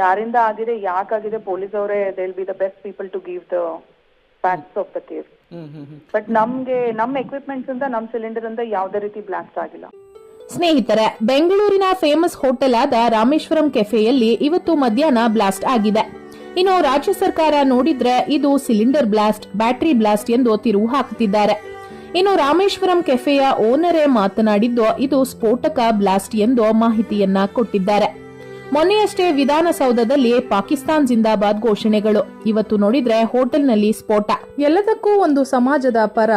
ಯಾರಿಂದ ಆಗಿದೆ ಯಾಕಾಗಿದೆ ಪೊಲೀಸ್ ಅವರೇ they'll be the best people to give the facts of the case but ನಮ್ಗೆ ನಮ್ಮ ಎಕ್ವಿಪ್ಮೆಂಟ್ಸ್ ಇಂದ ನಮ್ಮ ಸಿಲಿಂಡರ್ ಇಂದ ಯಾವುದೇ ರೀತಿ ಬ್ಲಾಸ್ಟ್ ಆಗಿಲ್ಲ. ಸ್ನೇಹಿತರೆ ಬೆಂಗಳೂರಿನ ಫೇಮಸ್ ಹೋಟೆಲ್ ಆದ ರಾಮೇಶ್ವರಂ ಕೆಫೆಯಲ್ಲಿ ಇವತ್ತು ಮಧ್ಯಾಹ್ನ ಬ್ಲಾಸ್ಟ್ ಆಗಿದೆ. ಇನ್ನು ರಾಜ್ಯ ಸರ್ಕಾರ ನೋಡಿದ್ರೆ ಇದು ಸಿಲಿಂಡರ್ ಬ್ಲಾಸ್ಟ್ ಬ್ಯಾಟರಿ ಬ್ಲಾಸ್ಟ್ ಎಂದು ತಿರುವು ಹಾಕುತ್ತಿದ್ದಾರೆ. ಇನ್ನು ರಾಮೇಶ್ವರಂ ಕೆಫೆಯ ಓನರೇ ಮಾತನಾಡಿದ್ದು ಇದು ಸ್ಫೋಟಕ ಬ್ಲಾಸ್ಟ್ ಎಂದು ಮಾಹಿತಿಯನ್ನ ಕೊಟ್ಟಿದ್ದಾರೆ. ಮೊನ್ನೆಯಷ್ಟೇ ವಿಧಾನಸೌಧದಲ್ಲಿ ಪಾಕಿಸ್ತಾನ್ ಜಿಂದಾಬಾದ್ ಘೋಷಣೆಗಳು. ಇವತ್ತು ನೋಡಿದ್ರೆ ಹೋಟೆಲ್ನಲ್ಲಿ ಸ್ಫೋಟ. ಎಲ್ಲದಕ್ಕೂ ಒಂದು ಸಮಾಜದ ಪರ.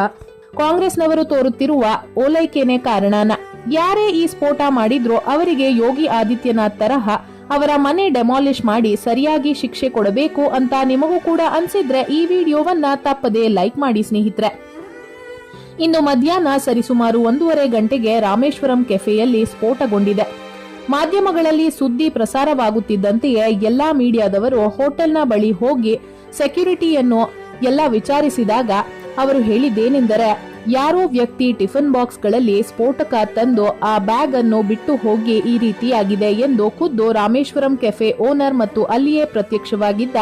ಕಾಂಗ್ರೆಸ್ನವರು ತೋರುತ್ತಿರುವ ಓಲೈಕೆನೆ ಕಾರಣನ. ಯಾರೇ ಈ ಸ್ಫೋಟ ಮಾಡಿದ್ರೋ ಅವರಿಗೆ ಯೋಗಿ ಆದಿತ್ಯನಾಥ್ ತರಹ ಅವರ ಮನೆ ಡೆಮಾಲಿಷ್ ಮಾಡಿ ಸರಿಯಾಗಿ ಶಿಕ್ಷೆ ಕೊಡಬೇಕು ಅಂತ ನಿಮಗೂ ಕೂಡ ಅನ್ಸಿದ್ರೆ ಈ ವಿಡಿಯೋವನ್ನ ತಪ್ಪದೇ ಲೈಕ್ ಮಾಡಿ ಸ್ನೇಹಿತರೆ. ಇನ್ನು ಮಧ್ಯಾಹ್ನ ಸರಿಸುಮಾರು ಒಂದೂವರೆ ಗಂಟೆಗೆ ರಾಮೇಶ್ವರಂ ಕೆಫೆಯಲ್ಲಿ ಸ್ಫೋಟಗೊಂಡಿದೆ. ಮಾಧ್ಯಮಗಳಲ್ಲಿ ಸುದ್ದಿ ಪ್ರಸಾರವಾಗುತ್ತಿದ್ದಂತೆಯೇ ಎಲ್ಲಾ ಮೀಡಿಯಾದವರು ಹೋಟೆಲ್ನ ಬಳಿ ಹೋಗಿ ಸೆಕ್ಯೂರಿಟಿಯನ್ನು ಎಲ್ಲ ವಿಚಾರಿಸಿದಾಗ ಅವರು ಹೇಳಿದ್ದೇನೆಂದರೆ, ಯಾರೋ ವ್ಯಕ್ತಿ ಟಿಫಿನ್ ಬಾಕ್ಸ್ಗಳಲ್ಲಿ ಸ್ಫೋಟಕ ತಂದು ಆ ಬ್ಯಾಗ್ ಅನ್ನು ಬಿಟ್ಟು ಹೋಗಿ ಈ ರೀತಿಯಾಗಿದೆ ಎಂದು ಖುದ್ದು ರಾಮೇಶ್ವರಂ ಕೆಫೆ ಓನರ್ ಮತ್ತು ಅಲ್ಲಿಯೇ ಪ್ರತ್ಯಕ್ಷವಾಗಿದ್ದ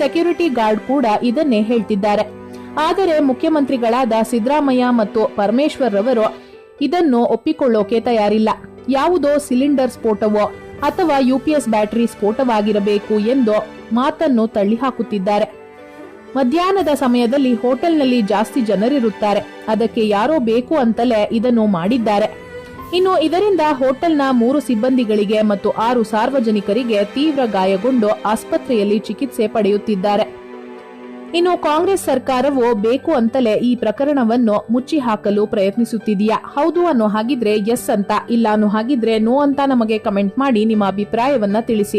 ಸೆಕ್ಯೂರಿಟಿ ಗಾರ್ಡ್ ಕೂಡ ಇದನ್ನೇ ಹೇಳ್ತಿದ್ದಾರೆ. ಆದರೆ ಮುಖ್ಯಮಂತ್ರಿಗಳಾದ ಸಿದ್ದರಾಮಯ್ಯ ಮತ್ತು ಪರಮೇಶ್ವರ್ ರವರು ಇದನ್ನು ಒಪ್ಪಿಕೊಳ್ಳೋಕೆ ತಯಾರಿಲ್ಲ. ಯಾವುದೋ ಸಿಲಿಂಡರ್ ಸ್ಫೋಟವೋ ಅಥವಾ ಯುಪಿಎಸ್ ಬ್ಯಾಟರಿ ಸ್ಫೋಟವಾಗಿರಬೇಕು ಎಂದು ಮಾತನ್ನು ತಳ್ಳಿಹಾಕುತ್ತಿದ್ದಾರೆ. ಮಧ್ಯಾಹ್ನದ ಸಮಯದಲ್ಲಿ ಹೋಟೆಲ್ನಲ್ಲಿ ಜಾಸ್ತಿ ಜನರಿರುತ್ತಾರೆ. ಅದಕ್ಕೆ ಯಾರೋ ಬೇಕು ಅಂತಲೇ ಇದನ್ನು ಮಾಡಿದ್ದಾರೆ. ಇನ್ನು ಇದರಿಂದ ಹೋಟೆಲ್ನ ಮೂರು ಸಿಬ್ಬಂದಿಗಳಿಗೆ ಮತ್ತು ಆರು ಸಾರ್ವಜನಿಕರಿಗೆ ತೀವ್ರ ಗಾಯಗೊಂಡು ಆಸ್ಪತ್ರೆಯಲ್ಲಿ ಚಿಕಿತ್ಸೆ ಪಡೆಯುತ್ತಿದ್ದಾರೆ. ಇನ್ನು ಕಾಂಗ್ರೆಸ್ ಸರ್ಕಾರವು ಬೇಕು ಅಂತಲೇ ಈ ಪ್ರಕರಣವನ್ನು ಮುಚ್ಚಿ ಹಾಕಲು ಪ್ರಯತ್ನಿಸುತ್ತಿದೆಯಾ? ಹೌದು ಅನ್ನೋ ಹಾಗಿದ್ರೆ ಎಸ್ ಅಂತ, ಇಲ್ಲ ಅನ್ನೋ ಹಾಗಿದ್ರೆ ನೋ ಅಂತ ನಮಗೆ ಕಮೆಂಟ್ ಮಾಡಿ ನಿಮ್ಮ ಅಭಿಪ್ರಾಯವನ್ನ ತಿಳಿಸಿ.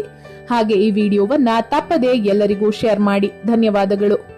ಹಾಗೆ ಈ ವಿಡಿಯೋವನ್ನ ತಪ್ಪದೆ ಎಲ್ಲರಿಗೂ ಶೇರ್ ಮಾಡಿ. ಧನ್ಯವಾದಗಳು.